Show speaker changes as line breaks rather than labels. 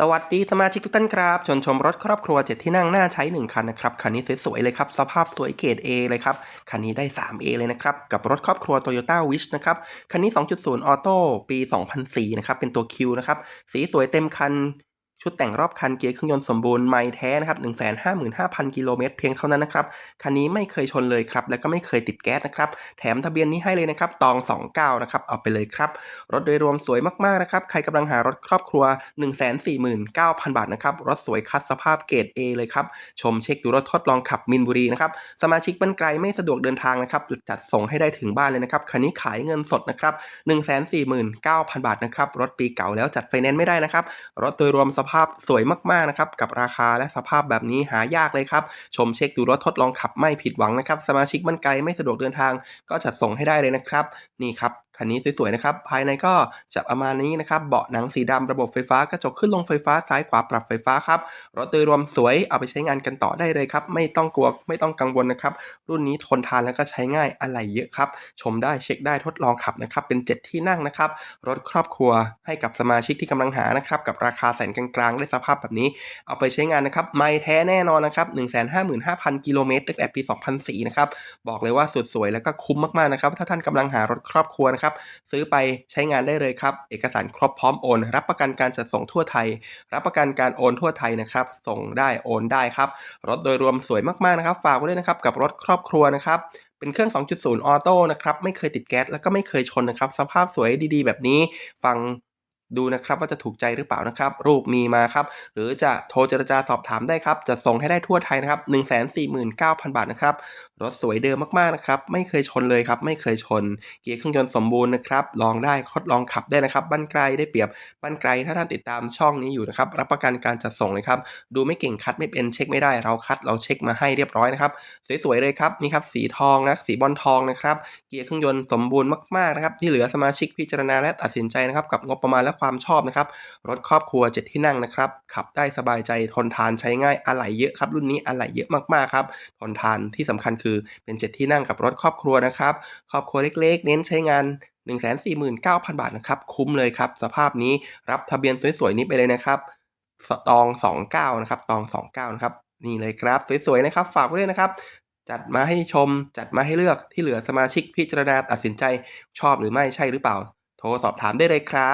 สวัสดีสมาชิกทุกท่านครับชวนชมรถครอบครัวเจ็ดที่นั่งหน้าใช้ 1 คันนะครับ คันนี้สวยๆเลยครับ สภาพสวยเกรด A เลยครับ คันนี้ได้ 3A เลยนะครับ กับรถครอบครัว Toyota Wish นะครับ คันนี้ 2.0 ออโต้ปี 2004 นะครับ เป็นตัว Q นะครับ สีสวยเต็มคัน ชุดแต่งรอบคันเกียร์เครื่องยนต์สมบูรณ์ไม่แท้นะครับ155,000 กิโลเมตรเพียงเท่านั้นนะครับ คันนี้ไม่เคยชนเลยครับ และก็ไม่เคยติดแก๊สนะครับ แถมทะเบียนนี้ให้เลยนะครับ ตอง 29 นะครับ เอาไปเลยครับ รถโดยรวมสวยมากๆนะครับ ใครกำลังหารถครอบครัว 149,000 บาทนะครับ รถสวยคัดสภาพเกรด A เลยครับ ชมเช็คดูรถทดลองขับมินบุรีนะครับ สมาชิกบ้านไกลไม่สะดวกเดินทางนะครับ จัดส่งให้ได้ถึงบ้านเลยนะครับ คันนี้ขายเงินสดนะครับ149,000 บาทนะครับ รถปีเก่าแล้วจัดไฟแนนซ์ไม่ได้นะครับ รถโดยรวมสภาพสวยมากๆนะครับกับราคาและสภาพแบบนี้หายากเลยครับ ชมเช็คดูรถทดลองขับไม่ผิดหวังนะครับ สมาชิกมันไกลไม่สะดวกเดินทางก็จัดส่งให้ได้เลยนะครับ นี่ครับ คันนี้สวยๆนะครับ ภายในก็จะประมาณนี้นะครับ เบาะหนังสีดำระบบไฟฟ้ากระจกขึ้นลงไฟฟ้าซ้ายขวาปรับไฟฟ้าครับ รถโดยรวมสวยเอาไปใช้งานกันต่อได้เลยครับ ไม่ต้องกลัวไม่ต้องกังวลนะครับ รุ่นนี้ทนทานแล้วก็ใช้ง่ายอะไรเยอะครับ ชมได้เช็คได้ทดลองขับนะครับ เป็น 7 ที่นั่งนะครับ รถครอบครัวให้กับสมาชิกที่กำลังหานะครับ กับราคาแสนกลางๆได้สภาพแบบนี้ เอาไปใช้งานนะครับ ไม่แท้แน่นอนนะครับ155,000กิโลเมตรตั้งแต่ปี 2004นะครับ บอกเลยว่าสุดสวยแล้วก็คุ้มมากๆนะครับ ถ้าท่านกำลังหารถครอบครัวนะครับซื้อไปใช้งานได้เลยครับ เอกสารครบพร้อมโอน รับประกันการจัดส่งทั่วไทย รับประกันการโอนทั่วไทยนะครับ ส่งได้โอนได้ครับ รถโดยรวมสวยมากๆนะครับ ฝากไว้ด้วยนะครับกับรถครอบครัวนะครับเป็นเครื่อง 2.0 ออโต้นะครับ ไม่เคยติดแก๊ส แล้วก็ไม่เคยชนนะครับ สภาพสวยดีๆ แบบนี้ ฟัง ดูนะครับว่าจะถูกใจหรือเปล่านะครับ รูปมีมาครับ หรือจะโทรเจรจาสอบถามได้ครับ จะส่งให้ได้ทั่วไทยนะครับ149,000 บาทนะครับ รถสวยเดิมมากๆนะครับ ไม่เคยชนเลยครับ ไม่เคยชน เกียร์เครื่องยนต์สมบูรณ์นะครับ ลองได้ทดลองขับได้นะครับบ้านไกลได้เปรียบบ้านไกลถ้าท่านติดตามช่องนี้อยู่นะครับ รับประกันการจัดส่งเลยครับ ดูไม่เก่งคัดไม่เป็นเช็คไม่ได้ เราคัดเราเช็คมาให้เรียบร้อยนะครับ สวยๆเลยครับ นี่ครับ สีทองนะ สีบอลทองนะครับ เกียร์เครื่องยนต์สมบูรณ์มากๆนะครับ ที่เหลือสมาชิกพิจารณาและตัดสินใจนะครับ กับงบประมาณและความความชอบนะครับ รถครอบครัวเจ็ดที่นั่งนะครับ ขับได้สบายใจทนทานใช้ง่ายอะไหล่เยอะครับ รุ่นนี้อะไหล่เยอะมากๆครับทนทานที่สำคัญคือเป็นเจ็ดที่นั่งกับรถครอบครัวนะครับครอบครัวเล็ก ๆ เน้นใช้งาน149,000 บาทนะครับ คุ้มเลยครับ สภาพนี้รับทะเบียนสวยๆนี้ไปเลยนะครับสตอง 29 นะครับ ตอง 29 นะครับ นี่เลยครับ สวยๆนะครับ ฝากไว้ด้วยนะครับ จัดมาให้ชม จัดมาให้เลือกที่เหลือสมาชิกพิจารณาตัดสินใจชอบหรือไม่ใช่หรือเปล่า โทรสอบถามได้เลยครับ